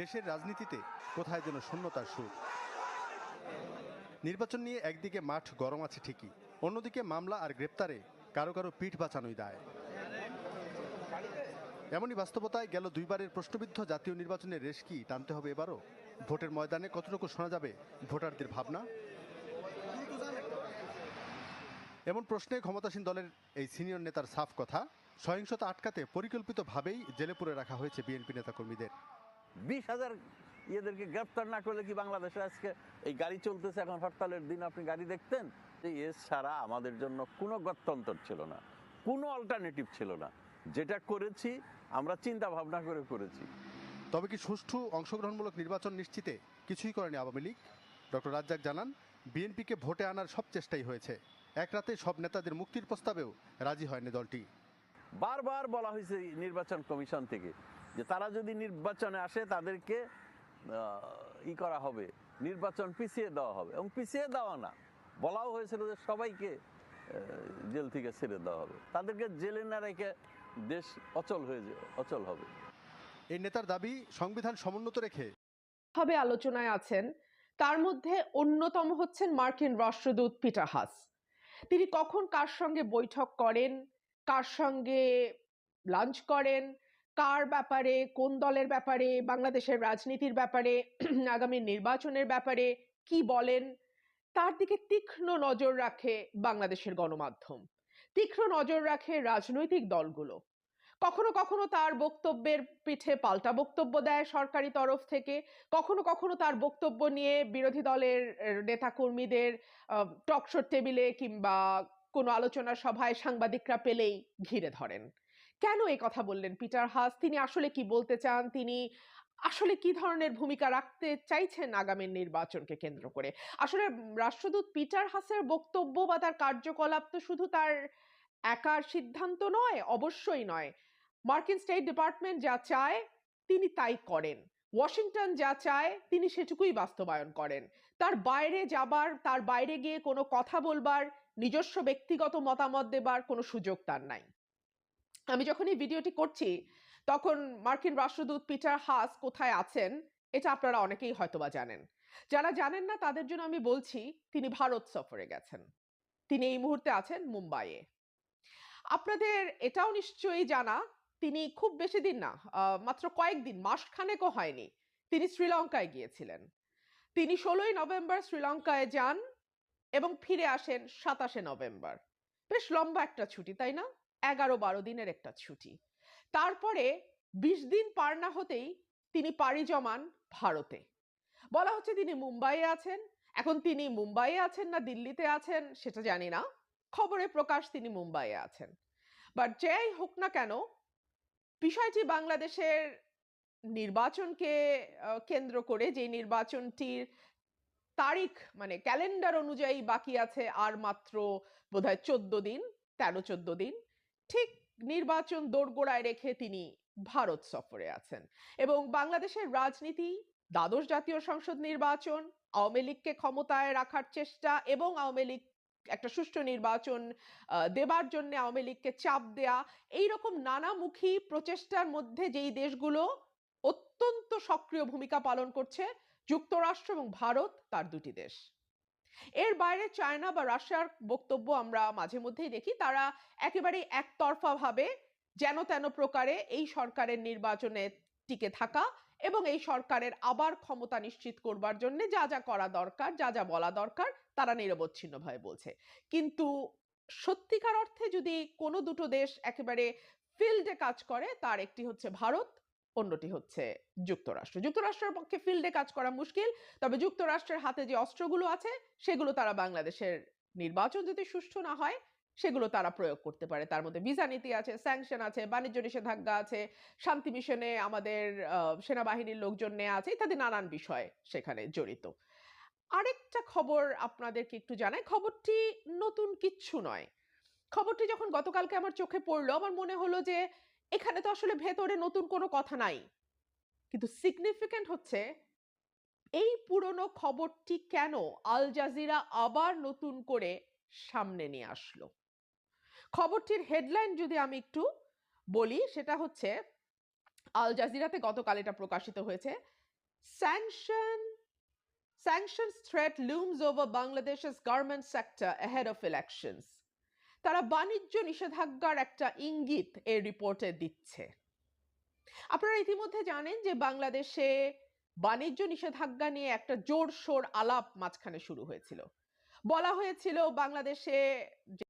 দেশের রাজনীতিতে কোথায় যেন শূন্যতার সুর? নির্বাচন নিয়ে একদিকে মাঠ গরম আছে ঠিকই, অন্যদিকে মামলা আর গ্রেপ্তারে কারও কারও পিঠ বাঁচানোই দায়। এমনই বাস্তবতায় গেল দুইবারের প্রশ্নবিদ্ধ জাতীয় নির্বাচনের রেশ কি টানতে হবে এবারও? ভোটের ময়দানে কতটুকু শোনা যাবে ভোটারদের ভাবনা? এমন প্রশ্নে ক্ষমতাসীন দলের এই সিনিয়র নেতার সাফ কথা, সহিংসতা আটকাতে পরিকল্পিতভাবেই জেলে পুরে রাখা হয়েছে বিএনপি নেতাকর্মীদের। বিশ হাজার ইয়েদেরকে গ্রেপ্তার না করলে কি বাংলাদেশে আজকে এই গাড়ি চলতেছে? এখন হরতালের দিন আপনি গাড়ি দেখতেন? যে এস ছাড়া আমাদের জন্য কোনো গত্যন্তর ছিল না কোনো অল্টারনেটিভ ছিল না। যেটা করেছি আমরা চিন্তা ভাবনা করে করেছি। তবে কি সুষ্ঠু অংশগ্রহণমূলক নির্বাচন নিশ্চিতে কিছুই করেনি আওয়ামী লীগ? ডক্টর রাজ্জাক জানান বিএনপিকে ভোটে আনার সব চেষ্টাই হয়েছে। এক রাতে সব নেতাদের মুক্তির প্রস্তাবেও রাজি হয়নি দলটি। বারবার বলা হয়েছে নির্বাচন কমিশন থেকে যে তারা যদি নির্বাচনে আসে তাদেরকে ই করা হবে নির্বাচন পিছিয়ে দেওয়া হবে। এবং পিছিয়ে দেওয়া না বলাও হয়েছিল যে সবাইকে জেল থেকে ছেড়ে দেওয়া হবে। তাদেরকে জেলে না রেখে দেশ অচল হয়ে যাবে অচল হবে। এই নেতার দাবি সংবিধান সমুন্নত রেখে। ভাবে আলোচনায় আছেন তার মধ্যে অন্যতম হচ্ছেন মার্কিন রাষ্ট্রদূত পিটার হাস। তিনি কখন কার সঙ্গে বৈঠক করেন কার সঙ্গে লাঞ্চ করেন কার ব্যাপারে, কোন দলের ব্যাপারে, বাংলাদেশের রাজনীতির ব্যাপারে, আগামী নির্বাচনের ব্যাপারে, কি বলেন? তার দিকে তীক্ষ্ণ নজর রাখে বাংলাদেশের গণমাধ্যম। তীক্ষ্ণ নজর রাখে রাজনৈতিক দলগুলো। কখনো কখনো তার বক্তব্যের পিঠে পাল্টা বক্তব্য দেয় সরকারি তরফ থেকে। কখনো কখনো তার বক্তব্য নিয়ে বিরোধী দলের নেতা কর্মীদের টকশোর টেবিলে কিংবা কোনো আলোচনা সভায় সাংবাদিকরা পেলেই ঘিরে ধরেন। কেন এই কথা বললেন পিটার হাস? তিনি আসলে কি বলতে চান? তিনি আসলে কি ধরনের ভূমিকা রাখতে চাইছেন আগামী নির্বাচনকে কেন্দ্র করে? আসলে রাষ্ট্রদূত পিটার হাসের বক্তব্য বা তার কার্যকলাপ তো শুধু তার একার সিদ্ধান্ত নয়, অবশ্যই নয়। মার্কিন স্টেট ডিপার্টমেন্ট যা চায়, তিনি তাই করেন। ওয়াশিংটন যা চায়, তিনি সেটুকুই বাস্তবায়ন করেন। তার বাইরে যাবার, তার বাইরে গিয়ে কোনো কথা বলবার, নিজস্ব ব্যক্তিগত মতামত দেবার কোনো সুযোগ তার নাই। আমি যখন এই ভিডিওটি করছি, তখন মার্কিন রাষ্ট্রদূত পিটার হাস কোথায় আছেন, এটা আপনারা অনেকেই হয়তোবা জানেন। যারা জানেন না, তাদের জন্য আমি বলছি, তিনি ভারত সফরে গেছেন। তিনি এই মুহূর্তে আছেন মুম্বাইয়ে। আপনাদের এটাও নিশ্চয়ই জানা, তিনি খুব বেশি দিন না মাত্র কয়েকদিন, মাসখানেকও হয়নি, তিনি শ্রীলঙ্কায় গিয়েছিলেন। তিনি ষোলোই নভেম্বর শ্রীলঙ্কায় যান এবং ফিরে আসেন সাতাশে নভেম্বর। বেশ লম্বা একটা ছুটি, তাই না? এগারো বারো দিনের একটা ছুটি। তারপরে বিশ দিন পার না হতেই তিনি পাড়ি জমান ভারতে। বলা হচ্ছে তিনি মুম্বাইয়ে আছেন। এখন তিনি মুম্বাইয়ে আছেন না দিল্লিতে আছেন সেটা জানি না। খবরে প্রকাশ তিনি মুম্বাইয়ে আছেন। বাট যাই হোক না কেন, বিষয়টি বাংলাদেশের নির্বাচনকে কেন্দ্র করে যে নির্বাচনটির তারিখ মানে ক্যালেন্ডার অনুযায়ী বাকি আছে আর মাত্র বোধহয় চোদ্দ দিন তেরো চোদ্দ দিন ঠিক নির্বাচন দোরগোড়ায় রেখে তিনি ভারত সফরে আছেন এবং বাংলাদেশের রাজনীতি, দ্বাদশ জাতীয় সংসদ নির্বাচন, আওয়ামী লীগকে ক্ষমতায় রাখার চেষ্টা এবং আওয়ামী লীগ একটা সুষ্ঠু নির্বাচন দেবার জন্য আওয়ামী লীগকে চাপ দেয়া, এইরকম নানামুখী প্রচেষ্টার মধ্যে যেই দেশগুলো অত্যন্ত সক্রিয় ভূমিকা পালন করছে, যুক্তরাষ্ট্র এবং ভারত তার দুটি দেশ। এর বাইরে চায়না বা রাশিয়ার বক্তব্য আমরা মাঝে মধ্যেই দেখি। তারা একেবারেই একতরফা ভাবে যেন তেন প্রকারে এই সরকারের নির্বাচনে টিকে থাকা এবং এই সরকারের আবার ক্ষমতা নিশ্চিত করবার জন্য যা যা করা দরকার, যা যা বলা দরকার, তারা নিরবচ্ছিন্নভাবে বলছে। কিন্তু সত্যিকার অর্থে যদি কোনো দুটো দেশ একেবারে ফিল্ডে কাজ করে, তার একটি হচ্ছে ভারত অন্যটি হচ্ছে যুক্তরাষ্ট্র। যুক্তরাষ্ট্রের পক্ষে ফিল্ডে কাজ করা মুশকিল, তবে যুক্তরাষ্ট্রের হাতে যে অস্ত্রগুলো আছে, সেগুলো তারা বাংলাদেশের নির্বাচন যদি সুষ্ঠু না হয়, সেগুলো তারা প্রয়োগ করতে পারে। তার মধ্যে ভিসা নীতি আছে স্যাংশন আছে, বাণিজ্য নিষেধাজ্ঞা আছে, শান্তি মিশনে আমাদের সেনাবাহিনীর লোকজন নেওয়া আছে, ইত্যাদি নানান বিষয় সেখানে জড়িত। আরেকটা খবর আপনাদেরকে একটু জানাই। খবরটি নতুন কিচ্ছু নয়। খবরটি যখন গতকালকে আমার চোখে পড়ল, আমার মনে হলো যে এখানে তো আসলে ভেতরে নতুন কোনো কথা নাই কিন্তু সিগনিফিক্যান্ট হচ্ছে, এই পুরনো খবরটি কেন আল জাজিরা আবার নতুন করে সামনে নিয়ে আসলো খবরটির হেডলাইন যদি আমি একটু বলি, সেটা হচ্ছে, আল জাজিরাতে গতকাল এটা প্রকাশিত হয়েছে sanction sanctions threat looms over Bangladesh's garment sector ahead of elections. তারা বাণিজ্য নিষেধাজ্ঞার একটা ইঙ্গিত এই রিপোর্টে দিচ্ছে। আপনারা ইতিমধ্যে জানেন যে বাংলাদেশে বাণিজ্য নিষেধাজ্ঞা নিয়ে একটা জোরশোর আলাপ মাঝখানে শুরু হয়েছিল। বলা হয়েছিল বাংলাদেশে